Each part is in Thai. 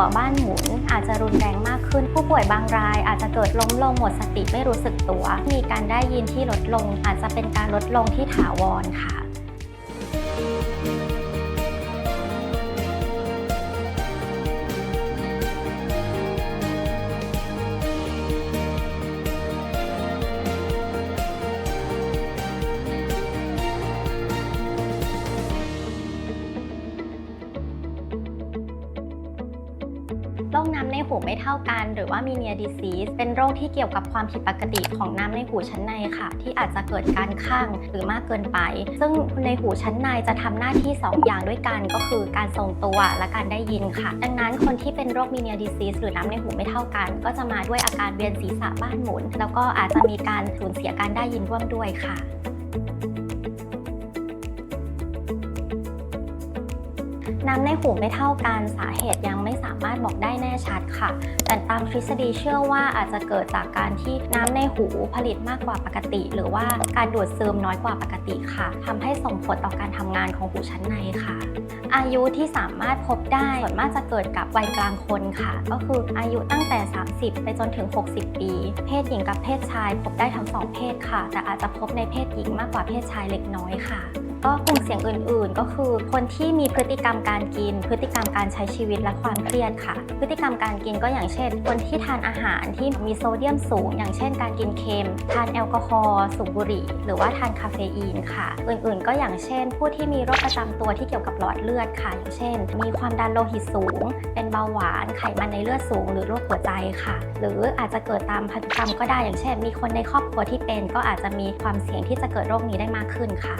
หัวบ้านหมุน อาจจะรุนแรงมากขึ้น ผู้ป่วยบางราย อาจจะเกิดล้มลงหมดสติไม่รู้สึกตัว มีการได้ยินที่ลดลง อาจจะเป็นการลดลงที่ถาวรค่ะ โรคน้ำในหูไม่เท่ากัน หรือว่ามีเนียดิซีสเป็นโรคที่เกี่ยวกับความผิดปกติของน้ำในหูชั้นในค่ะ ที่อาจจะเกิดการข้างหรือมากเกินไป ซึ่งในหูชั้นในจะทำหน้าที่ 2 อย่างด้วยกันก็คือการทรงตัวและการได้ยินค่ะ ดังนั้นคนที่เป็นโรคมีเนียดิซีสหรือน้ำในหูไม่เท่ากัน ก็จะมาด้วยอาการเวียนศีรษะบ้านหมุน แล้วก็อาจจะมีการสูญเสียการได้ยินร่วมด้วยค่ะ น้ำในหูไม่เท่ากันสาเหตุยังไม่สามารถบอกได้แน่ชัดค่ะ แต่ตามทฤษฎีเชื่อว่าอาจจะเกิดจากการที่น้ำในหูผลิตมากกว่าปกติ หรือว่าการดูดซึมน้อยกว่าปกติค่ะทำให้ส่งผลต่อการทำงานของหูชั้นในค่ะ อายุที่สามารถพบได้ส่วนมากจะเกิดกับวัยกลางคนค่ะ ก็คืออายุตั้งแต่ 30 ไปจนถึง 60 ปี เพศหญิงกับเพศชายพบได้ทั้งสองเพศค่ะ แต่อาจจะพบในเพศหญิงมากกว่าเพศชายเล็กน้อยค่ะ ก็กลุ่มเสี่ยงอื่น ๆ ก็คือคนที่มีพฤติกรรมการกิน พฤติกรรมการใช้ชีวิตและความเครียดค่ะ พฤติกรรมการกินก็อย่างเช่น คนที่ทานอาหารที่มีโซเดียมสูง อย่างเช่น การกินเค็ม ทานแอลกอฮอล์สูบบุหรี่ หรือว่าทานคาเฟอีนค่ะ อื่น ๆ ก็อย่างเช่น ผู้ที่มีโรคประจำตัวที่เกี่ยวกับหลอดเลือดค่ะ อย่างเช่น มีความดันโลหิตสูง เป็นเบาหวาน ไขมันในเลือดสูง หรือโรคหัวใจค่ะ หรืออาจจะเกิดตามพันธุกรรมก็ได้ อย่างเช่น มีคนในครอบครัวที่เป็น ก็อาจจะมีความเสี่ยงที่จะเกิดโรคนี้ได้มากขึ้นค่ะ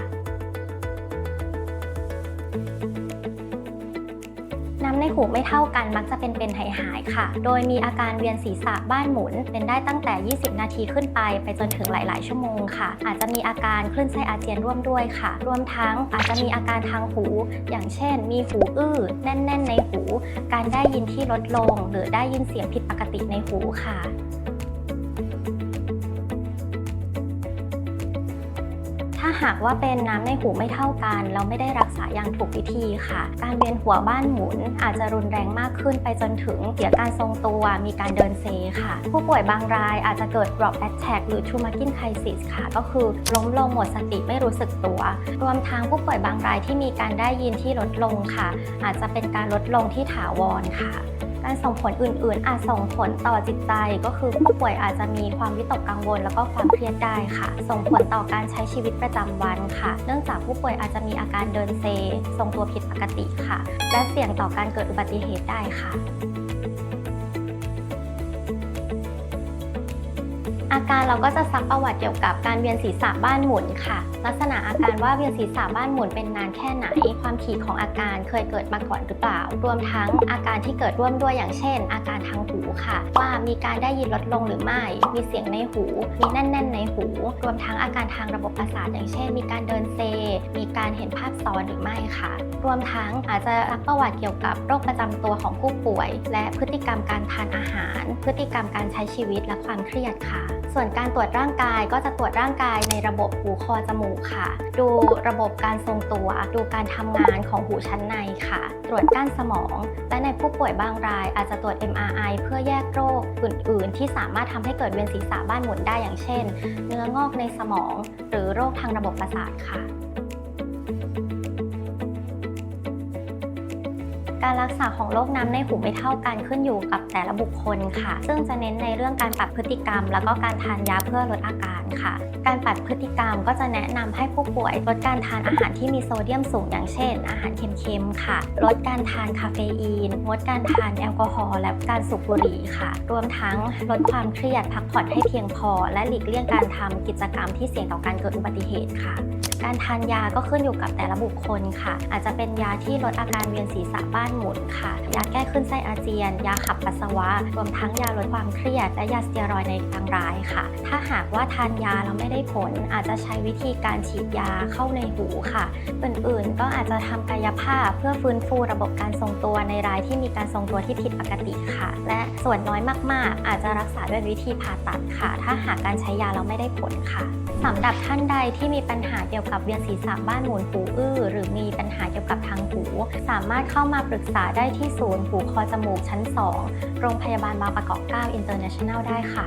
หูไม่เท่ากันมักจะเป็นเป็นหายหายๆค่ะ โดยมีอาการเวียนศีรษะบ้านหมุน เป็นได้ตั้งแต่ 20 นาทีขึ้นไป ไปจนถึงหลาย ๆ ชั่วโมงค่ะ อาจจะมีอาการคลื่นไส้อาเจียนร่วมด้วยค่ะ รวมทั้งอาจจะมีอาการทางหู อย่างเช่น มีหูอื้อ แน่น ๆ ในหู การได้ยินที่ลดลง หรือได้ยินเสียงผิดปกติในหูค่ะาหากว่าเป็นน้ำในหูไม่เท่ากัน เราไม่ได้รักษาอย่างถูกวิธีค่ะ การเวียนหัวบ้านหมุน อาจจะรุนแรงมากขึ้นไปจนถึงเสียการทรงตัวมีการเดินเซค่ะ ผู้ป่วยบางรายอาจจะเกิด drop attack หรือ traumatic crisis ค่ะ ก็คือล้มลงหมดสติไม่รู้สึกตัว รวมทั้งผู้ป่วยบางรายที่มีการได้ยินที่ลดลงค่ะ อาจจะเป็นการลดลงที่ถาวรค่ะ การส่งผลอื่น ๆ อาจส่งผลต่อจิตใจก็คือผู้ป่วยอาจจะมีความวิตกกังวล แล้วก็ความเครียดได้ค่ะ ส่งผลต่อการใช้ชีวิตประจำวันค่ะ เนื่องจากผู้ป่วยอาจจะมีอาการเดินเซทรงตัวผิดปกติค่ะ และเสี่ยงต่อการเกิดอุบัติเหตุได้ค่ะ อาการเราก็จะซักประวัติเกี่ยวกับการเวียนศีรษะบ้านหมุนค่ะ ลักษณะอาการว่าเวียนศีรษะบ้านหมุนเป็นนานแค่ไหน ความถี่ของอาการเคยเกิดมาก่อนหรือเปล่า รวมทั้งอาการที่เกิดร่วมด้วยอย่างเช่น อาการทางหูค่ะ ว่ามีการได้ยินลดลงหรือไม่ มีเสียงในหู มีแน่น ๆ ในหู รวมทั้งอาการทางระบบประสาทอย่างเช่น มีการเดินเซ มีการเห็นภาพซ้อนหรือไม่ค่ะ รวมทั้งอาจจะรักประวัติเกี่ยวกับโรคประจำตัวของผู้ป่วย และพฤติกรรมการทานอาหาร พฤติกรรมการใช้ชีวิตและความเครียดค่ะ ส่วนการตรวจร่างกายก็จะตรวจร่างกายในระบบหูคอจมูกค่ะ ดูระบบการทรงตัว ดูการทำงานของหูชั้นในค่ะ ตรวจก้านสมอง และในผู้ป่วยบางราย อาจจะตรวจ MRI เพื่อแยกโรคอื่น ๆ ที่สามารถทำให้เกิดเวียนศีรษะบ้านหมุนได้อย่างเช่น เนื้องอกในสมอง หรือโรคทางระบบประสาทค่ะ การรักษาของโรคน้ำในหูไม่เท่ากันขึ้นอยู่กับแต่ละบุคคลค่ะ ซึ่งจะเน้นในเรื่องการปรับพฤติกรรม แล้วก็การทานยาเพื่อลดอาการ ค่ะ การปรับพฤติกรรมก็จะแนะนำให้ผู้ป่วยลดการทานอาหารที่มีโซเดียมสูงอย่างเช่น อาหารเค็มๆค่ะ ลดการทานคาเฟอีน งดการทานแอลกอฮอล์และการสูบบุหรี่ค่ะ รวมทั้งลดความเครียดพักผ่อนให้เพียงพอ และหลีกเลี่ยงการทำกิจกรรมที่เสี่ยงต่อการเกิดอุบัติเหตุค่ะ การทานยาก็ขึ้นอยู่กับแต่ละบุคคลค่ะ อาจจะเป็นยาที่ลดอาการเวียนศีรษะบ้านหมุนค่ะ ยาแก้คลื่นไส้อาเจียน ยาขับปัสสาวะ รวมทั้งยาลดความเครียดและยาสเตียรอยในบางรายค่ะ หากว่าทานยาแล้วไม่ได้ผล อาจจะใช้วิธีการฉีดยาเข้าในหูค่ะ อื่นๆ ก็อาจจะทำกายภาพเพื่อฟื้นฟูระบบการทรงตัวในรายที่มีการทรงตัวที่ผิดปกติค่ะ และส่วนน้อยมากๆ อาจจะรักษาด้วยวิธีผ่าตัดค่ะ ถ้าหากการใช้ยาแล้วไม่ได้ผลค่ะสำหรับท่านใดที่มีปัญหาเกี่ยวกับเวียนศีรษะบ้านหมุนหูอื้อ หรือมีปัญหาเกี่ยวกับทางหู สามารถเข้ามาปรึกษาได้ที่ศูนย์หูคอจมูกชั้น 2 โรงพยาบาลบางประกอบ9 International ได้ค่ะ